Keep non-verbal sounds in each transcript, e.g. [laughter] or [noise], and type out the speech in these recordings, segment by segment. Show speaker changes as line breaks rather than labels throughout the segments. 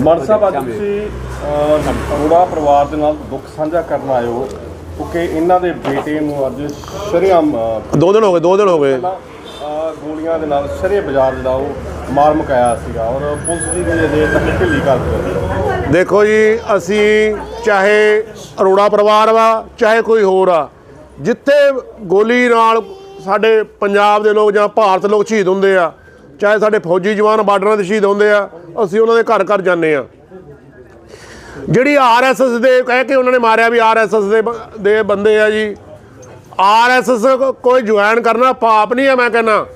ਮਨ ਸਾਹਿਬ ਅੱਜ ਤੁਸੀਂ ਅਰੋੜਾ ਪਰਿਵਾਰ ਦੇ ਨਾਲ ਦੁੱਖ ਸਾਂਝਾ ਕਰਨ ਆਏ ਹੋ ਕਿਉਂਕਿ ਇਹਨਾਂ ਦੇ ਬੇਟੇ ਨੂੰ ਅੱਜ ਸ਼ਰੇਆਮ
ਦੋ ਦਿਨ ਹੋ ਗਏ ਦੋ ਦਿਨ ਹੋ ਗਏ।
ਗੋਲੀਆਂ ਦੇ ਨਾਲ ਸ਼ਰੇ ਬਾਜ਼ਾਰ ਜਿਹੜਾ ਉਹ ਮਾਰ ਮੁਕਾਇਆ ਸੀਗਾ ਔਰ ਪੁਲਿਸ ਦੀ ਵੀ ਅਜੇ ਤੱਕ ਢਿੱਲੀ ਕਰ ਦਿੱਤੀ
ਦੇਖੋ ਜੀ ਅਸੀਂ ਚਾਹੇ ਅਰੋੜਾ ਪਰਿਵਾਰ ਵਾ ਚਾਹੇ ਕੋਈ ਹੋਰ ਆ ਜਿੱਥੇ ਗੋਲੀ ਨਾਲ ਸਾਡੇ ਪੰਜਾਬ ਦੇ ਲੋਕ ਜਾਂ ਭਾਰਤ ਲੋਕ ਸ਼ਹੀਦ ਹੁੰਦੇ ਆ ਚਾਹੇ ਸਾਡੇ ਫੌਜੀ ਜਵਾਨ ਬਾਰਡਰਾਂ ਦੇ ਸ਼ਹੀਦ ਹੁੰਦੇ ਆ, ਅਸੀਂ ਉਹਨਾਂ ਦੇ ਘਰ ਘਰ ਜਾਂਦੇ ਆ। ਜਿਹੜੀ ਆਰਐਸਐਸ ਦੇ ਕਹਿ ਕੇ ਉਹਨਾਂ ਨੇ ਮਾਰਿਆ ਵੀ ਆਰਐਸਐਸ ਦੇ ਬ- ਦੇ ਬੰਦੇ ਆ ਜੀ। ਆਰਐਸਐਸ ਕੋਈ ਜੁਆਇਨ ਕਰਨਾ ਪਾਪ ਨਹੀਂ ਹੈ ਮੈਂ ਕਹਿੰਦਾ।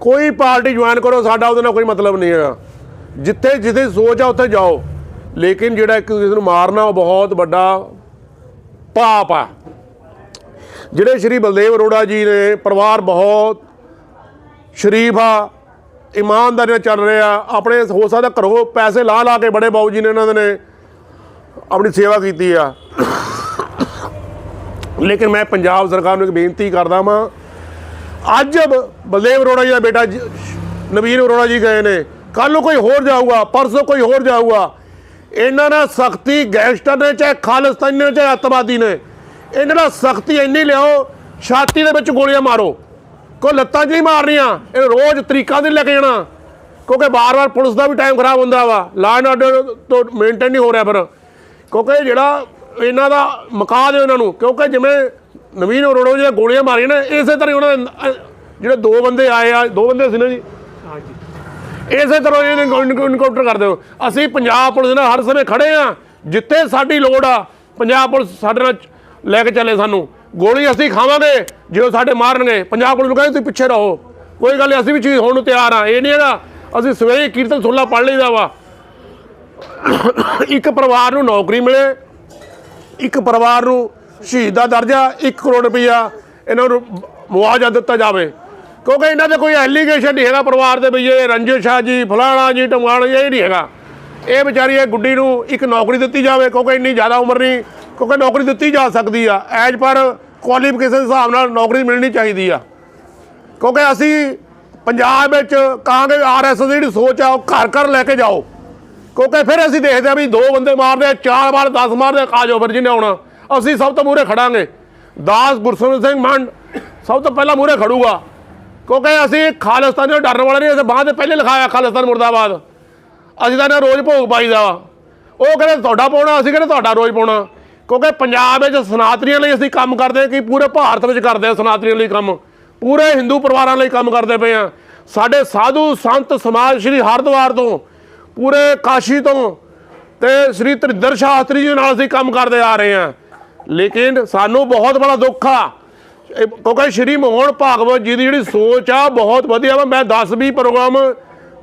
ਕੋਈ ਪਾਰਟੀ ਜੁਆਇਨ ਕਰੋ, ਸਾਡਾ ਉਹਦੇ ਨਾਲ ਕੋਈ ਮਤਲਬ ਨਹੀਂ ਹੈਗਾ। ਜਿੱਥੇ ਜਿੱਥੇ ਸੋਚ ਆ, ਉੱਥੇ ਜਾਓ। ਲੇਕਿਨ ਜਿਹੜਾ ਇੱਕ ਦੂਜੇ ਨੂੰ ਮਾਰਨਾ, ਉਹ ਬਹੁਤ ਵੱਡਾ ਪਾਪ ਆ। ਜਿਹੜੇ ਸ਼੍ਰੀ ਬਲਦੇਵ ਅਰੋੜਾ ਜੀ ਨੇ ਪਰਿਵਾਰ ਬਹੁਤ ਸ਼ਰੀਫ ਆ ਇਮਾਨਦਾਰੀ ਨਾਲ ਚੱਲ ਰਿਹਾ ਆਪਣੇ ਹੋ ਸਕਦਾ ਘਰੋਂ ਪੈਸੇ ਲਾ ਲਾ ਕੇ ਬੜੇ ਬਾਊ ਜੀ ਨੇ ਇਹਨਾਂ ਨੇ ਆਪਣੀ ਸੇਵਾ ਕੀਤੀ ਆ। ਲੇਕਿਨ ਮੈਂ ਪੰਜਾਬ ਸਰਕਾਰ ਨੂੰ ਇੱਕ ਬੇਨਤੀ ਕਰਦਾ ਵਾਂ, ਅੱਜ ਬ- ਬਲਦੇਵ ਅਰੋੜਾ ਜੀ ਦਾ ਬੇਟਾ ਜ- ਨਵੀਨ ਅਰੋੜਾ ਜੀ ਗਏ ਨੇ ਕੱਲ ਨੂੰ ਕੋਈ ਹੋਰ ਜਾਊਗਾ, ਪਰਸੋਂ ਕੋਈ ਹੋਰ ਜਾਊਗਾ। ਇਹਨਾਂ ਨਾਲ ਸਖਤੀ ਗੈਂਗਸਟਰ ਨੇ ਚਾਹੇ ਖਾਲਿਸਤਾਨੀ ਨੇ ਚਾਹੇ ਅੱਤਵਾਦੀ ਨੇ। ਇਹਨਾਂ ਨਾਲ ਸਖਤੀ ਇੰਨੀ ਲਿਆਓ, ਛਾਤੀ ਦੇ ਵਿੱਚ ਗੋਲੀਆਂ ਮਾਰੋ। ਕੋਈ ਲੱਤਾਂ 'ਚ ਨਹੀਂ ਮਾਰਨੀਆਂ ਇਹ ਰੋਜ਼ ਤਰੀਕਾ ਦੇ ਲੈ ਕੇ ਜਾਣਾ। ਕਿਉਂਕਿ ਬਾਰ-ਬਾਰ ਪੁਲਿਸ ਦਾ ਵੀ ਟਾਈਮ ਖਰਾਬ ਹੁੰਦਾ ਵਾ ਲਾ ਐਂਡ ਆਰਡਰ ਤੋਂ ਮੇਨਟੇਨ ਨਹੀਂ ਹੋ ਰਿਹਾ ਫਿਰ। ਕਿਉਂਕਿ ਜਿਹੜਾ ਇਹਨਾਂ ਦਾ ਮਕਾ ਦੇ ਉਹਨਾਂ ਨੂੰ ਕਿਉਂਕਿ ਜਿਵੇਂ ਨਵੀਨ ਅਰੋੜਾ ਜਿਹੜੇ ਗੋਲੀਆਂ ਮਾਰੀਆਂ ਨੇ ਇਸੇ ਤਰ੍ਹਾਂ ਉਹਨਾਂ ਦੇ ਜਿਹੜੇ ਦੋ ਬੰਦੇ ਆਏ ਆ ਦੋ ਬੰਦੇ ਸੀ ਨਾ ਜੀ? ਇਸੇ ਤਰ੍ਹਾਂ ਇਹਨੇ ਇਨਕਾਊਂਟਰ ਕਰ ਦਿਓ। ਅਸੀਂ ਪੰਜਾਬ ਪੁਲਿਸ ਨਾਲ ਹਰ ਸਮੇਂ ਖੜੇ ਆ ਜਿੱਥੇ ਸਾਡੀ ਲੋੜ ਆ ਪੰਜਾਬ ਪੁਲਿਸ ਸਾਡੇ ਨਾਲ ਲੈ ਕੇ ਚੱਲੇ ਸਾਨੂੰ। ਗੋਲੀ ਅਸੀਂ ਖਾਵਾਂਗੇ, ਜੇ ਉਹ ਸਾਡੇ ਮਾਰਨਗੇ। ਪੰਜਾਬ ਪੁਲਿਸ ਕਹਿੰਦੇ ਤੁਸੀਂ ਪਿੱਛੇ ਰਹੋ। ਕੋਈ ਗੱਲ ਨਹੀਂ, ਅਸੀਂ ਵੀ ਚੀਜ਼ ਹੋਣ ਨੂੰ ਤਿਆਰ ਆ ਇਹ ਨਹੀਂ ਹੈਗਾ, ਅਸੀਂ ਸਵੇਰੇ ਕੀਰਤਨ ਸੁੱਲਾ ਪੜ ਲਈਦਾ ਵਾ। ਇੱਕ ਪਰਿਵਾਰ ਨੂੰ ਨੌਕਰੀ ਮਿਲੇ, ਇੱਕ ਪਰਿਵਾਰ ਨੂੰ ਸ਼ਹੀਦ ਦਾ ਦਰਜਾ 1 ਕਰੋੜ ਰੁਪਈਆ ਇਹਨਾਂ ਨੂੰ ਮੁਆਵਜ਼ਾ ਦਿੱਤਾ ਜਾਵੇ। ਕਿਉਂਕਿ ਇਹਨਾਂ ਦੇ ਕੋਈ ਐਲੀਗੇਸ਼ਨ ਨਹੀਂ ਹੈਗਾ ਪਰਿਵਾਰ ਦੇ ਵੀ ਇਹ ਰੰਜਿਸ਼ ਆ ਜੀ, ਫਲਾਣਾ ਜੀ ਟਮਾਣਾ ਇਹ ਨਹੀਂ ਹੈਗਾ। ਇਹ ਵਿਚਾਰੀ, ਇਹ ਗੁੱਡੀ ਨੂੰ ਇੱਕ ਨੌਕਰੀ ਦਿੱਤੀ ਜਾਵੇ, ਕਿਉਂਕਿ ਇੰਨੀ ਜ਼ਿਆਦਾ ਉਮਰ ਨਹੀਂ, ਕਿਉਂਕਿ ਨੌਕਰੀ ਦਿੱਤੀ ਜਾ ਸਕਦੀ ਆ। ਐਜ ਪਰ ਕੁਆਲੀਫਿਕੇਸ਼ਨ ਦੇ ਹਿਸਾਬ ਨਾਲ ਨੌਕਰੀ ਮਿਲਣੀ ਚਾਹੀਦੀ ਆ। ਕਿਉਂਕਿ ਅਸੀਂ ਪੰਜਾਬ ਵਿੱਚ ਕਹਾਂਗੇ ਆਰਐਸ ਦੀ ਜਿਹੜੀ ਸੋਚ ਆ ਉਹ ਘਰ ਘਰ ਲੈ ਕੇ ਜਾਓ। ਕਿਉਂਕਿ ਫਿਰ ਅਸੀਂ ਦੇਖਦੇ ਆ ਵੀ ਦੋ ਬੰਦੇ ਮਾਰਦੇ ਆ, ਚਾਰ ਵਾਰ 10 ਮਾਰਦੇ ਆ, ਆ ਜਾਓ ਫਿਰ ਜਿਹਨੇ ਆਉਣਾ। ਅਸੀਂ ਸਭ ਤੋਂ ਮੂਹਰੇ ਖੜਾਂਗੇ। ਦਾਸ ਗੁਰਸਮਿਤ ਸਿੰਘ ਮੰਡ ਸਭ ਤੋਂ ਪਹਿਲਾਂ ਮੂਹਰੇ ਖੜੂਗਾ। ਕਿਉਂਕਿ ਅਸੀਂ ਖਾਲਿਸਤਾਨ ਦੇ ਡਰਨ ਵਾਲੇ ਨਹੀਂ ਅਸੀਂ ਬਾਅਦ ਦੇ ਪਹਿਲੇ ਲਿਖਾਇਆ ਖਾਲਿਸਤਾਨ ਮੁਰਦਾਬਾਦ। ਅਸੀਂ ਤਾਂ ਇਹਨਾਂ ਰੋਜ਼ ਭੋਗ ਪਾਈਦਾ। ਵਾ ਉਹ ਕਹਿੰਦੇ ਤੁਹਾਡਾ ਪਾਉਣਾ ਅਸੀਂ ਕਹਿੰਦੇ ਤੁਹਾਡਾ ਰੋਜ਼ ਪਾਉਣਾ। ਕਿਉਂਕਿ ਪੰਜਾਬ ਵਿੱਚ ਸਨਾਤਨੀਆਂ ਲਈ ਅਸੀਂ ਕੰਮ ਕਰਦੇ ਹਾਂ ਕਿ ਪੂਰੇ ਭਾਰਤ ਵਿੱਚ ਕਰਦੇ ਹਾਂ ਸਨਾਤਨੀਆਂ ਲਈ ਕੰਮ। ਪੂਰੇ ਹਿੰਦੂ ਪਰਿਵਾਰਾਂ ਲਈ ਕੰਮ ਕਰਦੇ ਪਏ ਆ ਸਾਡੇ ਸਾਧੂ ਸੰਤ ਸਮਾਜ ਸ਼੍ਰੀ ਹਰਿਦੁਆਰ ਤੋਂ, ਪੂਰੇ ਕਾਸ਼ੀ ਤੋਂ ਤੇ ਸ੍ਰੀ ਧਰਿੰਦਰ ਸ਼ਾਸਤਰੀ ਜੀ ਨਾਲ ਅਸੀਂ ਕੰਮ ਕਰਦੇ ਆ ਰਹੇ ਹਾਂ। ਲੇਕਿਨ ਸਾਨੂੰ ਬਹੁਤ ਬੜਾ ਦੁੱਖ ਆ। ਕਿਉਂਕਿ ਸ਼੍ਰੀ ਮੋਹਨ ਭਾਗਵਤ ਜੀ ਦੀ ਜਿਹੜੀ ਸੋਚ ਆ, ਬਹੁਤ ਵਧੀਆ ਵਾ। ਮੈਂ 10 20 ਪ੍ਰੋਗਰਾਮ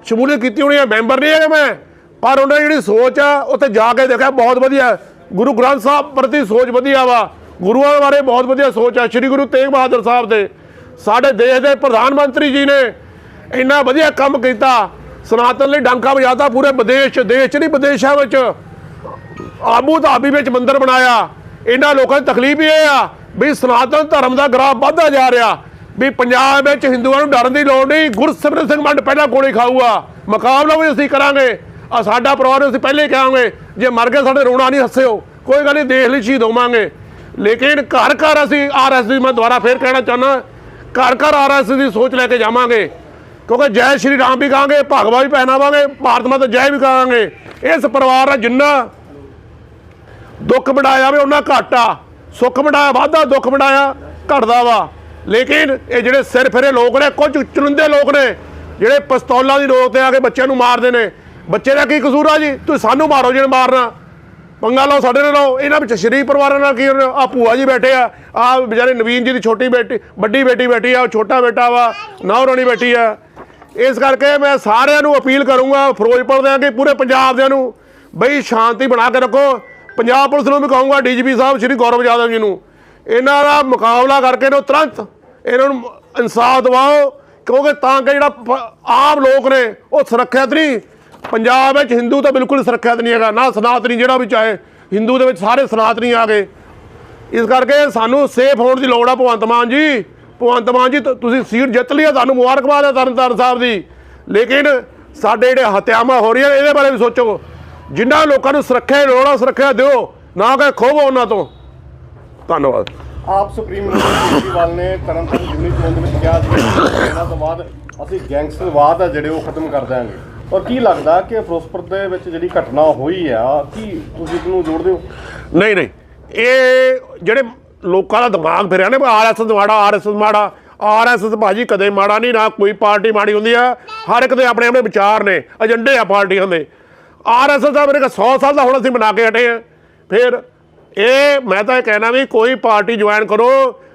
ਸ਼ਮੂਲੀਅਤ ਕੀਤੀ ਹੋਣੀ ਆ ਮੈਂਬਰ ਨਹੀਂ ਹੈਗਾ ਮੈਂ। ਪਰ ਉਹਨਾਂ ਦੀ ਜਿਹੜੀ ਸੋਚ ਆ, ਉੱਥੇ ਜਾ ਕੇ ਦੇਖਿਆ, ਬਹੁਤ ਵਧੀਆ। ਗੁਰੂ ਗ੍ਰੰਥ ਸਾਹਿਬ ਪ੍ਰਤੀ ਸੋਚ ਵਧੀਆ ਵਾ। ਗੁਰੂਆਂ ਬਾਰੇ ਬਹੁਤ ਵਧੀਆ ਸੋਚ ਆ ਸ਼੍ਰੀ ਗੁਰੂ ਤੇਗ ਬਹਾਦਰ ਸਾਹਿਬ ਦੇ। ਸਾਡੇ ਦੇਸ਼ ਦੇ ਪ੍ਰਧਾਨ ਮੰਤਰੀ ਜੀ ਨੇ ਇੰਨਾ ਵਧੀਆ ਕੰਮ ਕੀਤਾ। ਸਨਾਤਨ ਲਈ ਡਾਂਕਾ ਵਜਾਤਾ ਪੂਰੇ ਵਿਦੇਸ਼ 'ਚ, ਦੇਸ਼ 'ਚ ਨਹੀਂ ਵਿਦੇਸ਼ਾਂ ਵਿੱਚ। ਆਬੂ ਧਾਬੀ ਵਿੱਚ ਮੰਦਿਰ ਬਣਾਇਆ। ਇਹਨਾਂ ਲੋਕਾਂ ਦੀ ਤਕਲੀਫ ਇਹ ਆ ਵੀ ਸਨਾਤਨ ਧਰਮ ਦਾ ਗਰਾਫ ਵੱਧਦਾ ਜਾ ਰਿਹਾ। ਵੀ ਪੰਜਾਬ ਵਿੱਚ ਹਿੰਦੂਆਂ ਨੂੰ ਡਰਨ ਦੀ ਲੋੜ ਨਹੀਂ। ਗੁਰਸਿਮਰਨ ਸਿੰਘ ਮੰਡ ਪਹਿਲਾਂ ਗੋਲੀ ਖਾਊਗਾ। ਮੁਕਾਬਲਾ ਵੀ ਅਸੀਂ ਕਰਾਂਗੇ। ਆ ਸਾਡਾ ਪਰਿਵਾਰ ਨੂੰ ਅਸੀਂ ਪਹਿਲੇ ਹੀ ਕਹਾਂਗੇ, ਜੇ ਮਰ ਗਏ ਸਾਡੇ ਰੋਣਾ ਨਹੀਂ ਹੱਸਿਓ। ਕੋਈ ਗੱਲ ਨਹੀਂ, ਦੇਸ਼ ਲਈ ਸ਼ਹੀਦ ਹੋਵਾਂਗੇ। ਲੇਕਿਨ ਘਰ ਘਰ ਅਸੀਂ ਆਰਐਸ ਦੀ ਮੈਂ ਦੁਬਾਰਾ ਫੇਰ ਕਹਿਣਾ ਚਾਹੁੰਦਾ, ਘਰ ਘਰ ਆਰਐਸ ਦੀ ਸੋਚ ਲੈ ਕੇ ਜਾਵਾਂਗੇ। ਕਿਉਂਕਿ ਜੈ ਸ਼੍ਰੀ ਰਾਮ ਵੀ ਕਹਾਂਗੇ ਭਗਵਾ ਵੀ ਪਹਿਨਾਵਾਂਗੇ, ਭਾਰਤ ਮਾਤਾ ਜੈ ਵੀ ਕਹਾਂਗੇ। ਇਸ ਪਰਿਵਾਰ ਦਾ ਜਿੰਨਾ ਦੁੱਖ ਵੰਡਾਇਆ ਵੇ ਉਹਨਾਂ ਘੱਟ। ਆ ਸੁੱਖ ਵੰਡਾਇਆ, ਵਾਧਾ ਦੁੱਖ ਵੰਡਾਇਆ, ਘਟਦਾ ਵਾ। ਲੇਕਿਨ ਇਹ ਜਿਹੜੇ ਸਿਰ ਫਿਰੇ ਲੋਕ ਨੇ, ਕੁਝ ਚੁਣਿੰਦੇ ਲੋਕ ਨੇ, ਜਿਹੜੇ ਪਿਸਤੌਲਾਂ ਦੀ ਰੋਕ ਤੇ ਆ ਕੇ ਬੱਚਿਆਂ ਨੂੰ ਮਾਰਦੇ ਨੇ ਬੱਚੇ ਦਾ ਕੀ ਕਸੂਰ ਆ ਜੀ? ਤੁਸੀਂ ਸਾਨੂੰ ਮਾਰੋ ਜਿਹਨੇ ਮਾਰਨਾ। ਪੰਗਾ ਲਓ, ਸਾਡੇ ਨਾਲ ਲਓ ਇਹਨਾਂ ਵਿੱਚ ਸ਼ਰੀਫ ਪਰਿਵਾਰਾਂ ਨਾਲ ਕੀ ਆ ਭੂਆ ਜੀ ਬੈਠੇ ਆ। ਆ ਵਿਚਾਰੇ ਨਵੀਨ ਜੀ ਦੀ ਛੋਟੀ ਬੇਟੀ, ਵੱਡੀ ਬੇਟੀ ਬੈਠੀ ਆ, ਉਹ ਛੋਟਾ ਬੇਟਾ ਵਾ, ਨੌ ਰਾਣੀ ਬੈਠੀ ਆ। ਇਸ ਕਰਕੇ ਮੈਂ ਸਾਰਿਆਂ ਨੂੰ ਅਪੀਲ ਕਰੂੰਗਾ, ਫਿਰੋਜ਼ਪੁਰ ਦੇ ਕਿ ਪੂਰੇ ਪੰਜਾਬ ਦਿਆਂ ਨੂੰ, ਬਈ ਸ਼ਾਂਤੀ ਬਣਾ ਕੇ ਰੱਖੋ। ਪੰਜਾਬ ਪੁਲਿਸ ਨੂੰ ਵੀ ਕਹੂੰਗਾ, ਡੀਜੀਪੀ ਸਾਹਿਬ, ਸ਼੍ਰੀ ਗੌਰਵ ਯਾਦਵ ਜੀ ਨੂੰ। ਇਹਨਾਂ ਦਾ ਮੁਕਾਬਲਾ ਕਰਕੇ ਇਹਨੂੰ ਤੁਰੰਤ ਇਹਨਾਂ ਨੂੰ ਇਨਸਾਫ ਦਿਵਾਓ, ਕਿਉਂਕਿ ਤਾਂ ਕਿ ਜਿਹੜਾ ਪ- ਆਮ ਲੋਕ ਨੇ, ਉਹ ਸੁਰੱਖਿਅਤ ਨਹੀਂ ਪੰਜਾਬ ਵਿੱਚ ਹਿੰਦੂ ਤਾਂ ਬਿਲਕੁਲ ਸੁਰੱਖਿਅਤ ਨਹੀਂ ਹੈਗਾ, ਨਾ ਸਨਾਤਨੀ ਜਿਹੜਾ ਵੀ ਚਾਹੇ, ਹਿੰਦੂ ਦੇ ਵਿੱਚ ਸਾਰੇ ਸਨਾਤਨੀ ਆ ਗਏ। ਇਸ ਕਰਕੇ ਸਾਨੂੰ ਸੇਫ ਹੋਣ ਦੀ ਲੋੜ ਆ ਭਗਵੰਤ ਮਾਨ ਜੀ। ਭਗਵੰਤ ਮਾਨ ਜੀ ਤੁਸੀਂ ਸੀਟ ਜਿੱਤ ਲਈ ਆ ਤੁਹਾਨੂੰ ਮੁਬਾਰਕਬਾਦ ਹੈ ਤਰਨਤਾਰਨ ਸਾਹਿਬ ਦੀ। ਲੇਕਿਨ ਸਾਡੇ ਜਿਹੜੇ ਹਤਿਆਵਾਂ ਹੋ ਰਹੀਆਂ ਇਹਦੇ ਬਾਰੇ ਵੀ ਸੋਚੋ। ਜਿਨ੍ਹਾਂ ਲੋਕਾਂ ਨੂੰ ਸੁਰੱਖਿਆ ਦੀ ਲੋੜ ਆ, ਸੁਰੱਖਿਆ ਦਿਓ। ਨਾ ਕਿ ਖੋਵੋ ਉਹਨਾਂ ਤੋਂ। ਧੰਨਵਾਦ।
ਆਪ ਸੁਪਰੀਮ ਮਿਨਿਸਟਰ ਕੇਜਰੀਵਾਲ ਨੇ ਤਰਨਤਾਰਨ ਜ਼ਿਮਨੀ ਚੋਣ ਦੇ ਵਿੱਚ ਕਿਹਾ ਸੀ ਇਹਨਾਂ ਤੋਂ ਬਾਅਦ ਅਸੀਂ ਗੈਂਗਸਟਰਵਾਦ ਆ ਜਿਹੜੇ ਉਹ ਖਤਮ ਕਰ ਦਿਆਂਗੇ। ਔਰ ਕੀ ਲੱਗਦਾ ਕਿ ਫਿਰੋਜ਼ਪੁਰ ਦੇ ਵਿੱਚ ਜਿਹੜੀ ਘਟਨਾ ਹੋਈ ਆ, ਕੀ ਤੁਸੀਂ ਇਹਨੂੰ ਜੋੜਦੇ ਹੋ?
ਨਹੀਂ ਨਹੀਂ। ਇਹ ਜਿਹੜੇ ਲੋਕਾਂ ਦਾ ਦਿਮਾਗ ਫਿਰਿਆ ਨੇ ਆਰਐਸਐਸ ਮਾੜਾ ਆਰਐਸਐਸ ਮਾੜਾ ਆਰਐਸਐਸ ਭਾਜੀ ਕਦੇ ਮਾੜਾ ਨਹੀਂ, ਨਾ ਕੋਈ ਪਾਰਟੀ ਮਾੜੀ ਹੁੰਦੀ ਆ। ਹਰ ਇੱਕ ਦੇ ਆਪਣੇ ਆਪਣੇ ਵਿਚਾਰ ਨੇ, ਏਜੰਡੇ ਆ ਪਾਰਟੀਆਂ ਦੇ। ਆਰਐਸਐਸ ਦਾ ਮੇਰੇ ਕੋਲ 100 ਸਾਲ ਦਾ ਹੁਣ ਅਸੀਂ ਬਣਾ ਕੇ ਹਟੇ ਆ। ਫਿਰ ਇਹ, ਮੈਂ ਤਾਂ ਇਹ ਕਹਿਣਾ ਵੀ ਕੋਈ ਪਾਰਟੀ ਜੁਆਇਨ ਕਰੋ,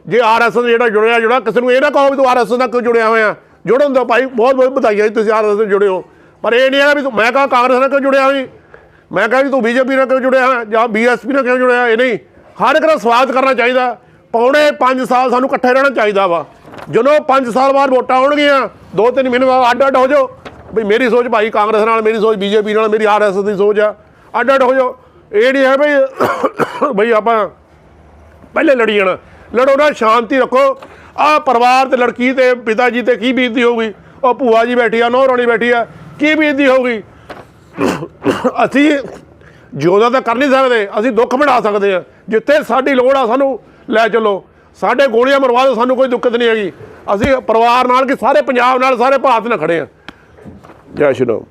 ਜੇ ਆਰਐਸਐਸ ਜਿਹੜਾ ਜੁੜਿਆ ਜੁੜਾ, ਕਿਸੇ ਨੂੰ ਇਹ ਨਾ ਕਹੋ ਵੀ ਤੂੰ ਆਰਐਸਐਸ ਨਾਲ ਕਿਉਂ ਜੁੜਿਆ ਹੋਇਆ। ਜੁੜਨ ਦਾ ਭਾਈ ਬਹੁਤ ਬਹੁਤ ਵਧਾਈਆਂ ਜੀ ਤੁਸੀਂ ਆਰਐਸਐਸ ਨਾਲ ਜੁੜੇ ਹੋ। ਪਰ ਇਹ ਨਹੀਂ ਹੈ ਵੀ ਮੈਂ ਕਹਾਂ ਕਾਂਗਰਸ ਨਾਲ ਕਿਉਂ ਜੁੜਿਆ ਵੀ? ਮੈਂ ਕਹਾਂ ਵੀ ਤੂੰ ਬੀਜੇਪੀ ਨਾਲ ਕਿਉਂ ਜੁੜਿਆ ਹੈ ਜਾਂ ਬੀਐਸਪੀ ਨਾਲ ਕਿਉਂ ਜੁੜਿਆ, ਇਹ ਨਹੀਂ। ਹਰ ਇੱਕ ਦਾ ਸਵਾਗਤ ਕਰਨਾ ਚਾਹੀਦਾ। ਪੌਣੇ 5 ਸਾਲ ਸਾਨੂੰ ਇਕੱਠੇ ਰਹਿਣਾ ਚਾਹੀਦਾ ਵਾ। ਜਦੋਂ 5 ਸਾਲ ਬਾਅਦ ਵੋਟਾਂ ਆਉਣਗੀਆਂ, ਦੋ ਤਿੰਨ ਮਹੀਨੇ ਬਾਅਦ ਅੱਡ ਅੱਡ ਹੋ ਜਾਓ। ਵੀ ਮੇਰੀ ਸੋਚ ਭਾਈ ਕਾਂਗਰਸ ਨਾਲ, ਮੇਰੀ ਸੋਚ ਬੀਜੇਪੀ ਨਾਲ, ਮੇਰੀ ਆਰਐਸਐਸ ਦੀ ਸੋਚ ਆ। ਅੱਡ ਅੱਡ ਹੋ ਜਾਓ। ਇਹ ਨਹੀਂ ਹੈ ਬਈ [coughs] ਬਈ ਆਪਾਂ ਪਹਿਲੇ ਲੜੀ ਜਾਣਾ। ਲੜੋ ਨਾ, ਸ਼ਾਂਤੀ ਰੱਖੋ। ਆ ਪਰਿਵਾਰ ਤੇ ਲੜਕੀ ਤੇ ਪਿਤਾ ਜੀ ਤੇ ਕੀ ਬੀਤਦੀ ਹੋਊਗੀ? ਉਹ ਭੂਆ ਜੀ ਬੈਠੀ ਆ, ਨੌ ਰਾਣੀ ਬੈਠੀ ਆ। ਕੀ ਬੀਤਦੀ ਹੋਊਗੀ ਅਸੀਂ ਜਿਉਂਦਾ ਤਾਂ ਕਰ ਨਹੀਂ ਸਕਦੇ, ਅਸੀਂ ਦੁੱਖ ਬਣਾ ਸਕਦੇ ਆ ਜਿੱਥੇ ਸਾਡੀ ਲੋੜ ਆ, ਸਾਨੂੰ ਲੈ ਚੱਲੋ। ਸਾਡੇ ਗੋਲੀਆਂ ਮਰਵਾ ਦਿਓ, ਸਾਨੂੰ ਕੋਈ ਦਿੱਕਤ ਨਹੀਂ ਹੈਗੀ। ਅਸੀਂ ਪਰਿਵਾਰ ਨਾਲ ਕਿ ਸਾਰੇ ਪੰਜਾਬ ਨਾਲ, ਸਾਰੇ ਭਾਰਤ ਨਾਲ ਖੜੇ ਆ ਜੈ ਸ਼੍ਰੀ ਰਾਮ।